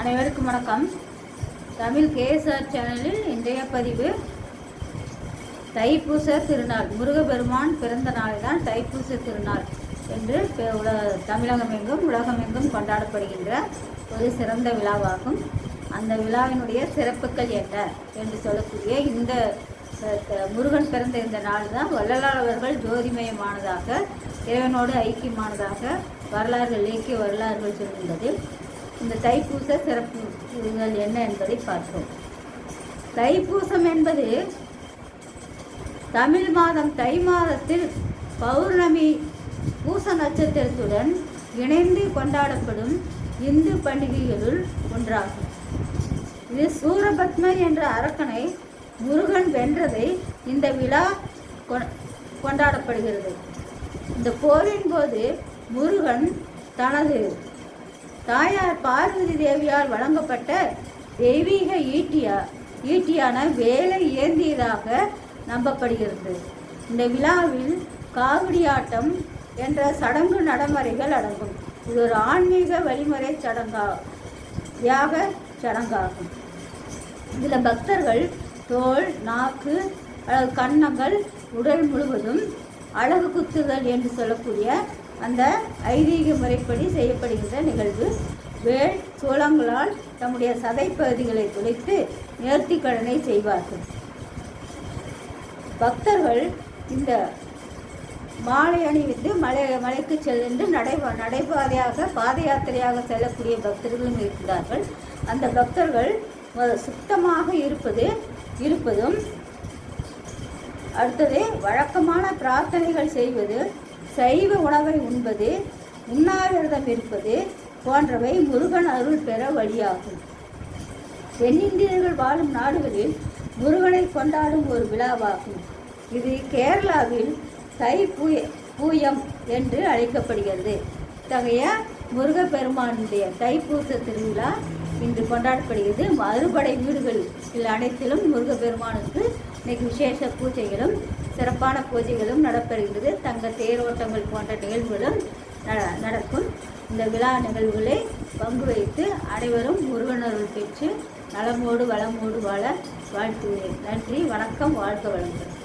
அனைவருக்கும் வணக்கம். தமிழ் கேஎஸ்ஆர் சேனலில் இன்றைய பதிவு தைப்பூச திருநாள். முருகப்பெருமான் பிறந்த நாள் தான் தைப்பூச திருநாள் என்று பெ- உல தமிழகம் எங்கும் உலகம் எங்கும் கொண்டாடப்படுகின்ற ஒரு சிறந்த விழாவாகும். அந்த விழாவினுடைய சிறப்புகள் என்ன என்று சொல்லக்கூடிய இந்த த- முருகன் பிறந்த இந்த நாள் தான் வள்ளலார் அவர்கள் ஜோதிமயமானதாக இறைவனோடு ஐக்கியமானதாக வரலாறுகள் இலக்கிய வரலாறுகள் சொல்கின்றது. இந்த தைப்பூச சிறப்பு இதுகள் என்ன என்பதை பார்ப்போம். தைப்பூசம் என்பது தமிழ் மாதம் தை மாதத்தில் பௌர்ணமி பூச நட்சத்திரத்துடன் இணைந்து கொண்டாடப்படும் இந்து பண்டிகைகளுள் ஒன்றாகும். இது சூரபத்மன் என்ற அரக்கனை முருகன் வென்றதை இந்த விழா கொண்டாடப்படுகிறது. இந்த போரின் போது முருகன் தனது தாயார் பார்வதி தேவியால் வழங்கப்பட்ட தெய்வீக ஈட்டியா ஈட்டியான வேலை ஏந்தியதாக நம்பப்படுகிறது. இந்த விழாவில் காவடியாட்டம் என்ற சடங்கு நடைமுறைகள் அடங்கும். இது ஒரு ஆன்மீக வழிமுறை சடங்கா யாக சடங்காகும். இதில் பக்தர்கள் தோல் நாக்கு அல்லது கன்னங்கள் உடல் முழுவதும் அழகு குத்துதல் என்று சொல்லக்கூடிய அந்த ஐதீக முறைப்படி செய்யப்படுகின்ற நிகழ்வு. வேல் சோளங்களால் தம்முடைய சதைப்பகுதிகளை துடைத்து நேர்த்திக்கடனை செய்வார்கள். பக்தர்கள் இந்த மாலை அணிவித்து மலை மலைக்கு சென்று நடை நடைபாதையாக பாத யாத்திரையாக செல்லக்கூடிய பக்தர்களும் இருக்கிறார்கள். அந்த பக்தர்கள் சுத்தமாக இருப்பது இருப்பதும் அடுத்தது வழக்கமான பிரார்த்தனைகள் செய்வது சைவ உணவை உண்பது உண்ணாவிரதம் இருப்பது போன்றவை முருகன் அருள் பெற வழியாகும். தென்னிந்தியர்கள் வாழும் நாடுகளில் முருகனை கொண்டாடும் ஒரு விழாவாகும். இது கேரளாவில் தை பூய பூயம் என்று அழைக்கப்படுகிறது. இத்தகைய முருகப்பெருமானுடைய தைப்பூச திருவிழா இன்று கொண்டாடப்படுகிறது. மறுபடை வீடுகள் அனைத்திலும் முருகப்பெருமானுக்கு இன்னைக்கு விசேஷ பூஜைகளும் சிறப்பான பூஜைகளும் நடைபெறுகிறது தங்க தேரோட்டங்கள் போன்ற நிகழ்வுகளும் நட- நடக்கும். இந்த விழா நிகழ்வுகளை பங்கு வைத்து அனைவரும் முருகனருள் பெற்று நலமோடு வளமோடு வாழ வாழ்த்துகிறேன். நன்றி வணக்கம் வாழ்க வளமுடன்.